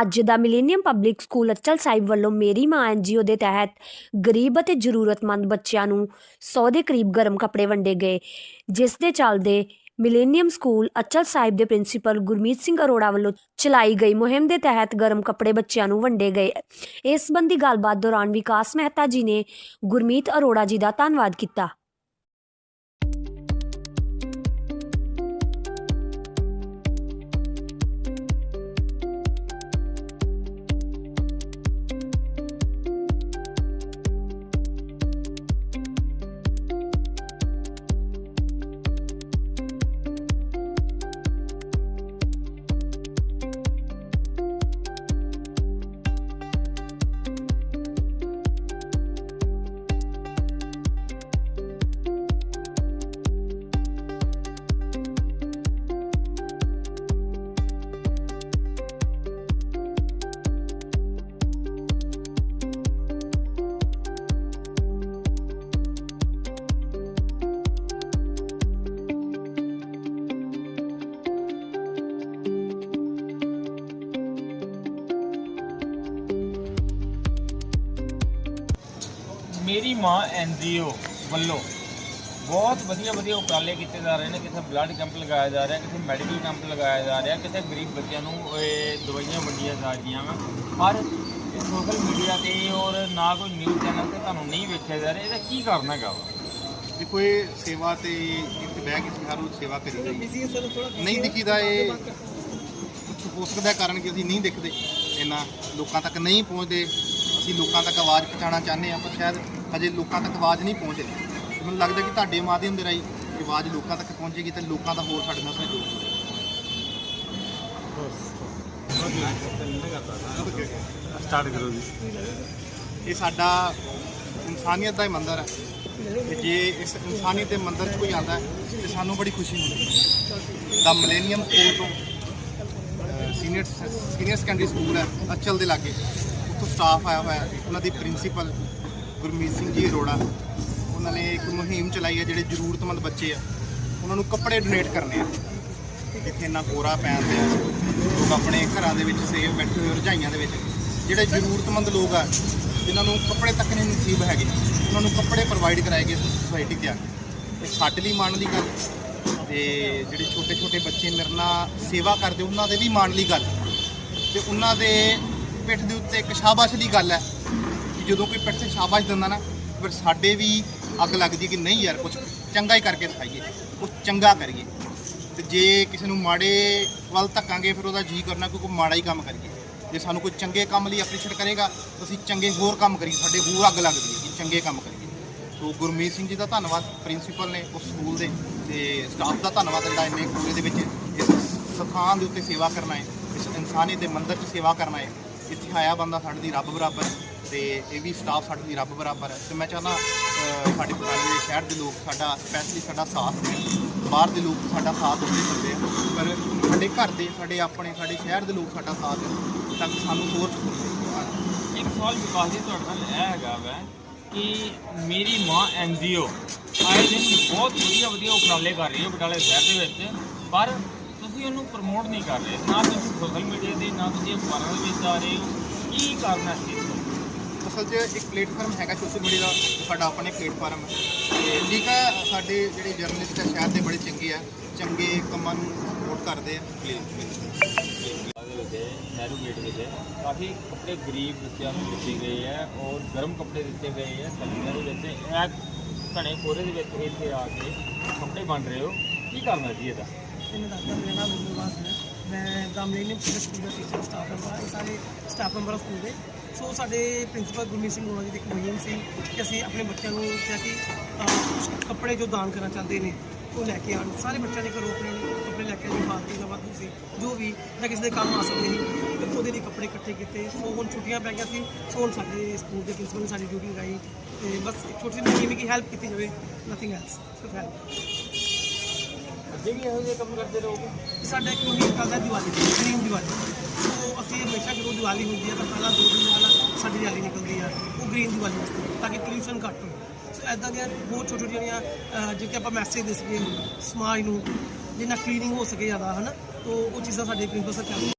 ਅੱਜ ਦਾ Millennium Public School Achal Sahib ਵੱਲੋਂ ਮੇਰੀ ਮਾਂ ਐਨਜੀਓ ਦੇ ਤਹਿਤ ਗਰੀਬ ਅਤੇ ਜ਼ਰੂਰਤਮੰਦ ਬੱਚਿਆਂ ਨੂੰ 100 ਦੇ ਕਰੀਬ ਗਰਮ ਕੱਪੜੇ ਵੰਡੇ ਗਏ, ਜਿਸ ਦੇ ਚੱਲਦੇ ਮਿਲੇਨੀਅਮ ਸਕੂਲ ਅਚਲ ਸਾਹਿਬ ਦੇ ਪ੍ਰਿੰਸੀਪਲ ਗੁਰਮੀਤ ਸਿੰਘ ਅਰੋੜਾ ਵੱਲੋਂ ਚਲਾਈ ਗਈ ਮੁਹਿੰਮ ਦੇ ਤਹਿਤ ਗਰਮ ਕੱਪੜੇ ਬੱਚਿਆਂ ਨੂੰ ਵੰਡੇ ਗਏ। ਇਸ ਸੰਬੰਧੀ ਗੱਲਬਾਤ ਦੌਰਾਨ ਵਿਕਾਸ ਮਹਿਤਾ ਜੀ ਨੇ ਗੁਰਮੀਤ ਅਰੋੜਾ ਜੀ ਦਾ ਧੰਨਵਾਦ ਕੀਤਾ। ਮੇਰੀ ਮਾਂ ਐਨਜੀਓ ਵੱਲੋਂ ਬਹੁਤ ਵਧੀਆ ਵਧੀਆ ਉਪਰਾਲੇ ਕੀਤੇ ਜਾ ਰਹੇ ਨੇ ਕਿਤੇ ਬਲੱਡ ਕੈਂਪ ਲਗਾਇਆ ਜਾ ਰਿਹਾ ਕਿਤੇ ਮੈਡੀਕਲ ਕੈਂਪ ਲਗਾਇਆ ਜਾ ਰਿਹਾ ਕਿਤੇ ਗਰੀਬ ਬੱਚਿਆਂ ਨੂੰ ਇਹ ਦਵਾਈਆਂ ਵੰਡੀਆਂ ਜਾ ਰਹੀਆਂ ਵਾ। ਪਰ ਇਹ ਸੋਸ਼ਲ ਮੀਡੀਆ ਤੇ ਔਰ ਨਾ ਕੋਈ ਨਿਊਜ਼ ਚੈਨਲ ਤੇ ਤੁਹਾਨੂੰ ਨਹੀਂ ਵੇਖਿਆ ਜਾ ਰਿਹਾ ਇਹਦਾ ਕੀ ਕਾਰਨ ਹੈਗਾ ਵਾ? ਦੇਖੋ ਇਹ ਸੇਵਾ ਤੇ ਇੱਥੇ ਬਹਿ ਕੇ ਰੋਜ਼ ਸੇਵਾ ਕਰੀ ਦੀ ਨਹੀਂ ਦਿਖੀਦਾ ਇਹ। ਕੁਝ ਹੋ ਸਕਦਾ ਕਾਰਨ ਕਿ ਅਸੀਂ ਨਹੀਂ ਦਿਖਦੇ ਇੰਨਾ ਲੋਕਾਂ ਤੱਕ ਨਹੀਂ ਪਹੁੰਚਦੇ। ਅਸੀਂ ਲੋਕਾਂ ਤੱਕ ਆਵਾਜ਼ ਪਹੁੰਚਾਉਣਾ ਚਾਹੁੰਦੇ ਹਾਂ ਪਰ ਸ਼ਾਇਦ ਹਜੇ ਲੋਕਾਂ ਤੱਕ ਆਵਾਜ਼ ਨਹੀਂ ਪਹੁੰਚ। ਰਹੀ ਤੇ ਮੈਨੂੰ ਲੱਗਦਾ ਕਿ ਤੁਹਾਡੇ ਮਾਧਿਅਮ ਦੇ ਰਾਹੀਂ ਆਵਾਜ਼ ਲੋਕਾਂ ਤੱਕ ਪਹੁੰਚੇਗੀ ਤੇ ਲੋਕਾਂ ਦਾ ਹੋਰ ਸਾਡੇ ਨਾਲ ਸਹਿਯੋਗ ਹੋਵੇਗਾ ਸਟਾਰਟ ਕਰੋ ਜੀ। ਇਹ ਸਾਡਾ ਇਨਸਾਨੀਅਤ ਦਾ ਹੀ ਮੰਦਰ ਹੈ। ਤੇ ਜੇ ਇਸ ਇਨਸਾਨੀਅਤ ਦੇ ਮੰਦਰ 'ਚ ਕੋਈ ਆਉਂਦਾ ਤੇ ਸਾਨੂੰ ਬੜੀ ਖੁਸ਼ੀ ਹੁੰਦੀ ਹੈ। ਦਾ ਮਿਲੇਨੀਅਮ ਸਕੂਲ ਤੋਂ ਸੀਨੀਅਰ ਸੀਨੀਅਰ ਸੈਕੰਡਰੀ ਸਕੂਲ ਹੈ ਅਚਲ ਦੇ ਲਾਗੇ। ਉੱਥੋਂ ਸਟਾਫ ਆਇਆ ਹੋਇਆ ਹੈ, ਉਹਨਾਂ ਦੀ ਪ੍ਰਿੰਸੀਪਲ ਗੁਰਮੀਤ ਸਿੰਘ ਜੀ ਅਰੋੜਾ, ਉਹਨਾਂ ਨੇ ਇੱਕ ਮੁਹਿੰਮ ਚਲਾਈ ਹੈ ਜਿਹੜੇ ਜ਼ਰੂਰਤਮੰਦ ਬੱਚੇ ਆ, ਉਹਨਾਂ ਨੂੰ ਕੱਪੜੇ ਡੋਨੇਟ ਕਰਨੇ ਆ। ਇੱਥੇ ਇੰਨਾ ਕੋਰਾ ਪੈਂਦੇ ਆ, ਲੋਕ ਆਪਣੇ ਘਰਾਂ ਦੇ ਵਿੱਚ ਸੇਵ ਬੈਠੇ ਹੋਏ, ਰਜਾਈਆਂ ਦੇ ਵਿੱਚ। ਜਿਹੜੇ ਜ਼ਰੂਰਤਮੰਦ ਲੋਕ ਆ, ਜਿਨ੍ਹਾਂ ਨੂੰ ਕੱਪੜੇ ਤੱਕ ਨਹੀਂ ਨਸੀਬ ਹੈਗੇ, ਉਹਨਾਂ ਨੂੰ ਕੱਪੜੇ ਪ੍ਰੋਵਾਈਡ ਕਰਾਏ ਗਏ ਸੋਸਾਇਟੀ ਤੇ ਆ ਕੇ। ਇਹ ਸਾਡੇ ਲਈ ਮਾਣ ਦੀ ਗੱਲ, ਤੇ ਜਿਹੜੇ ਛੋਟੇ ਛੋਟੇ ਬੱਚੇ ਮੇਰੇ ਨਾਲ ਸੇਵਾ ਕਰਦੇ, ਉਹਨਾਂ ਦੇ ਵੀ ਮਾਣ ਲਈ ਗੱਲ। ਤੇ ਉਹਨਾਂ ਦੇ ਪਿੱਠ ਦੇ ਉੱਤੇ ਇੱਕ ਸ਼ਾਬਾਸ਼ ਦੀ ਗੱਲ ਹੈ ਕਿ ਜਦੋਂ ਕੋਈ ਪਿੱਠ ਤੇ ਸ਼ਾਬਾਸ਼ ਦਿੰਦਾ ਨਾ, ਫਿਰ ਸਾਡੇ ਵੀ ਅੱਗ ਲੱਗਦੀ ਕਿ ਨਹੀਂ ਯਾਰ ਕੁਝ ਚੰਗਾ ਹੀ ਕਰਕੇ ਦਿਖਾਈਏ ਕੁਝ ਚੰਗਾ ਕਰੀਏ। ਤੇ ਜੇ ਕਿਸੇ ਨੂੰ ਮਾੜੇ ਵੱਲ ਧੱਕਾਂਗੇ, ਫਿਰ ਉਹਦਾ ਜੀ ਕਰਨਾ ਕਿ ਕੋਈ ਮਾੜਾ ਹੀ ਕੰਮ ਕਰੀਏ। ਜੇ ਸਾਨੂੰ ਕੋਈ ਚੰਗੇ ਕੰਮ ਲਈ ਅਪਰੀਸ਼ੀਏਟ ਕਰੇਗਾ ਅਸੀਂ ਚੰਗੇ ਹੋਰ ਕੰਮ ਕਰੀਏ, ਸਾਡੇ ਹੋਰ ਅੱਗ ਲੱਗਦੀ ਹੈ ਕਿ ਚੰਗੇ ਕੰਮ ਕਰੀਏ। ਸੋ ਗੁਰਮੀਤ ਸਿੰਘ ਜੀ ਦਾ ਧੰਨਵਾਦ ਪ੍ਰਿੰਸੀਪਲ ਨੇ ਉਸ ਸਕੂਲ ਦੇ, ਤੇ ਸਟਾਫ ਦਾ ਧੰਨਵਾਦ ਜਿਹੜਾ ਇੰਨੇ ਕੋਲੇ ਦੇ ਵਿੱਚ ਇਸ ਸਥਾਨ ਦੇ ਉੱਤੇ ਸੇਵਾ ਕਰਨਾ ਹੈ, ਇਸ ਇਨਸਾਨੀਅਤ ਦੇ ਮੰਦਰ 'ਚ ਸੇਵਾ ਕਰਨਾ ਹੈ। ਇੱਥੇ ਆਇਆ ਬੰਦਾ ਸਾਡੇ ਦੀ ਰੱਬ ਬਰਾਬਰ ਹੈ ਤੇ ਇਹ ਵੀ ਸਟਾਫ ਸਾਡੇ ਦੀ ਰੱਬ ਬਰਾਬਰ ਹੈ। ਤੇ ਮੈਂ ਚਾਹੁੰਦਾ ਸਾਡੇ ਬਟਾਲੇ ਦੇ ਸ਼ਹਿਰ ਦੇ ਲੋਕ ਸਾਡਾ ਸਪੈਸ਼ਲੀ ਸਾਡਾ ਸਾਥ ਦੇਣ। ਬਾਹਰ ਦੇ ਲੋਕ ਸਾਡਾ ਸਾਥ ਦਿੰਦੇ ਹੁੰਦੇ ਆ। ਪਰ ਸਾਡੇ ਘਰ ਦੇ, ਸਾਡੇ ਆਪਣੇ, ਸਾਡੇ ਸ਼ਹਿਰ ਦੇ ਲੋਕ ਸਾਡਾ ਸਾਥ ਦੇਣ, ਤਾਂ ਸਾਨੂੰ ਹੋਰ ਸਕੂਨ ਇੱਕ ਸਵਾਲ ਵਿਕਾਸ ਜੀ ਤੁਹਾਡੇ ਨਾਲ ਇਹ ਹੈਗਾ ਵਾ ਕਿ ਮੇਰੀ ਮਾਂ ਐਨਜੀਓ ਆਏ ਦਿਨ ਬਹੁਤ ਵਧੀਆ ਵਧੀਆ ਉਪਰਾਲੇ ਕਰ ਰਹੀ ਹੈ ਬਟਾਲੇ ਸ਼ਹਿਰ ਦੇ ਵਿੱਚ। ਪਰ ਤੁਸੀਂ ਉਹਨੂੰ ਪ੍ਰਮੋਟ ਨਹੀਂ ਕਰ ਰਹੇ ਨਾ ਤੁਸੀਂ ਸੋਸ਼ਲ ਮੀਡੀਆ ਤੇ ਨਾ ਤੁਸੀਂ ਅਖਬਾਰਾਂ ਦੇ ਵਿੱਚ ਆ ਰਹੇ ਹੋ ਕੀ ਕਾਰਨ ਹੈ ਇਸ ਦਾ ਅਸਲ 'ਚ ਇੱਕ ਪਲੇਟਫਾਰਮ ਹੈਗਾ ਸੋਸ਼ਲ ਮੀਡੀਆ ਦਾ ਸਾਡਾ ਆਪਣਾ ਪਲੇਟਫਾਰਮ ਹੈ। ਤੇ ਠੀਕ ਹੈ ਸਾਡੇ ਜਿਹੜੇ ਜਰਨਲਿਸਟ ਹੈ ਸ਼ਹਿਰ ਦੇ ਬੜੇ ਚੰਗੇ ਆ ਚੰਗੇ ਕੰਮਾਂ ਨੂੰ ਸਪੋਰਟ ਕਰਦੇ ਆ। ਨਹਿਰੂ ਗੇਟ ਵਿੱਚ ਕਾਫੀ ਕੱਪੜੇ ਗਰੀਬ ਬੱਚਿਆਂ ਨੂੰ ਦਿੱਤੇ ਗਏ ਹੈ ਔਰ ਗਰਮ ਕੱਪੜੇ ਦਿੱਤੇ ਗਏ ਹੈ ਸਰਦੀਆਂ ਦੇ ਵਿੱਚ। ਇਹ ਘਣੇ ਕੋਰੇ ਦੇ ਵਿੱਚ ਇੱਥੇ ਆ ਕੇ ਕੱਪੜੇ ਬਣ ਰਹੇ ਹੋ। ਕੀ ਕਰਨਾ ਜੀ ਇਹਦਾ? ਇਹਨੂੰ ਦੱਸਦਾ ਮੇਰਾ ਨਾਮ ਗੁਰਵਾਸ ਹੈ ਮੈਂ ਗਮਲੇਨੀ ਸਕੂਲ ਦਾ ਟੀਚਰ ਸਟਾਫ ਮੈਂਬਰ ਹਾਂ ਇਹ ਸਾਰੇ ਸਟਾਫ ਮੈਂਬਰ ਸਕੂਲ ਦੇ। ਸੋ ਸਾਡੇ ਪ੍ਰਿੰਸੀਪਲ ਗੁਰਮੀਤ ਸਿੰਘ ਹੋਣਾ ਜੀ ਦੀ ਇੱਕ ਮੁਹਿੰਮ ਸੀ ਕਿ ਅਸੀਂ ਆਪਣੇ ਬੱਚਿਆਂ ਨੂੰ ਕਿਹਾ ਕਿ ਕੱਪੜੇ ਜੋ ਦਾਨ ਕਰਨਾ ਚਾਹੁੰਦੇ ਨੇ, ਉਹ ਲੈ ਕੇ ਆਉਣ। ਸਾਰੇ ਬੱਚਿਆਂ ਦੇ ਘਰੋਂ ਆਪਣੇ ਕੱਪੜੇ ਲੈ ਕੇ ਆਏ ਫਾਲਤੂ ਦਾ ਵਾਧੂ ਸੀ, ਜੋ ਵੀ ਜਾਂ ਕਿਸੇ ਦੇ ਕੰਮ ਆ ਸਕਦੇ ਸੀ, ਤੇ ਉਹਦੇ ਲਈ ਕੱਪੜੇ ਇਕੱਠੇ ਕੀਤੇ। ਸੋ ਹੁਣ ਛੁੱਟੀਆਂ ਪੈ ਗਈਆਂ ਸੀ ਸੋ ਹੁਣ ਸਾਡੇ ਸਕੂਲ ਦੇ ਪ੍ਰਿੰਸੀਪਲ ਨੇ ਸਾਡੀ ਡਿਊਟੀ ਲਗਾਈ, ਤੇ ਬਸ ਇੱਕ ਛੋਟੀ ਜਿਹੀ ਮੁਹਿੰਮ ਕਿ ਹੈਲਪ ਕੀਤੀ ਜਾਵੇ ਨਥਿੰਗ ਐਲਸ ਸਿਰਫ ਹੈਲਪ ਅੱਗੇ ਵੀ ਇਹੋ ਜਿਹੇ ਕੰਮ ਕਰਦੇ ਰਹੋਗੇ? ਸਾਡਾ ਇੱਕ ਮੁਹਿੰਮ ਚੱਲਦਾ ਦੀਵਾਲੀ ਦੀ ਗ੍ਰੀਨ ਦੀਵਾਲੀ। ਸੋ ਅਸੀਂ ਹਮੇਸ਼ਾ ਜਦੋਂ ਦੀਵਾਲੀ ਹੁੰਦੀ ਹੈ ਤਾਂ ਪਹਿਲਾਂ ਦੋ ਦਿਨ ਪਹਿਲਾਂ ਸਾਡੀ ਰੈਲੀ ਨਿਕਲਦੀ ਆ ਉਹ ਗ੍ਰੀਨ ਦੀਵਾਲੀ ਵਾਸਤੇ, ਤਾਂ ਕਿ ਪੋਲੂਸ਼ਨ ਘੱਟ ਹੋਵੇ ਸੋ ਐਦਾਂ ਦੀਆਂ ਬਹੁਤ ਛੋਟੀ ਛੋਟੀਆਂ ਜਿਹੜੀਆਂ ਜਿੱਥੇ ਆਪਾਂ ਮੈਸੇਜ ਦੇ ਸਕੀਏ, ਸਮਾਜ ਨੂੰ, ਜਿੰਨਾ ਕਲੀਨਿੰਗ ਹੋ ਸਕੇ ਜ਼ਿਆਦਾ, ਹਨਾ? ਤੋ ਉਹ ਚੀਜ਼ਾਂ ਸਾਡੇ ਪ੍ਰਿੰਸੀਪਲ ਸਰ ਕਰਦੇ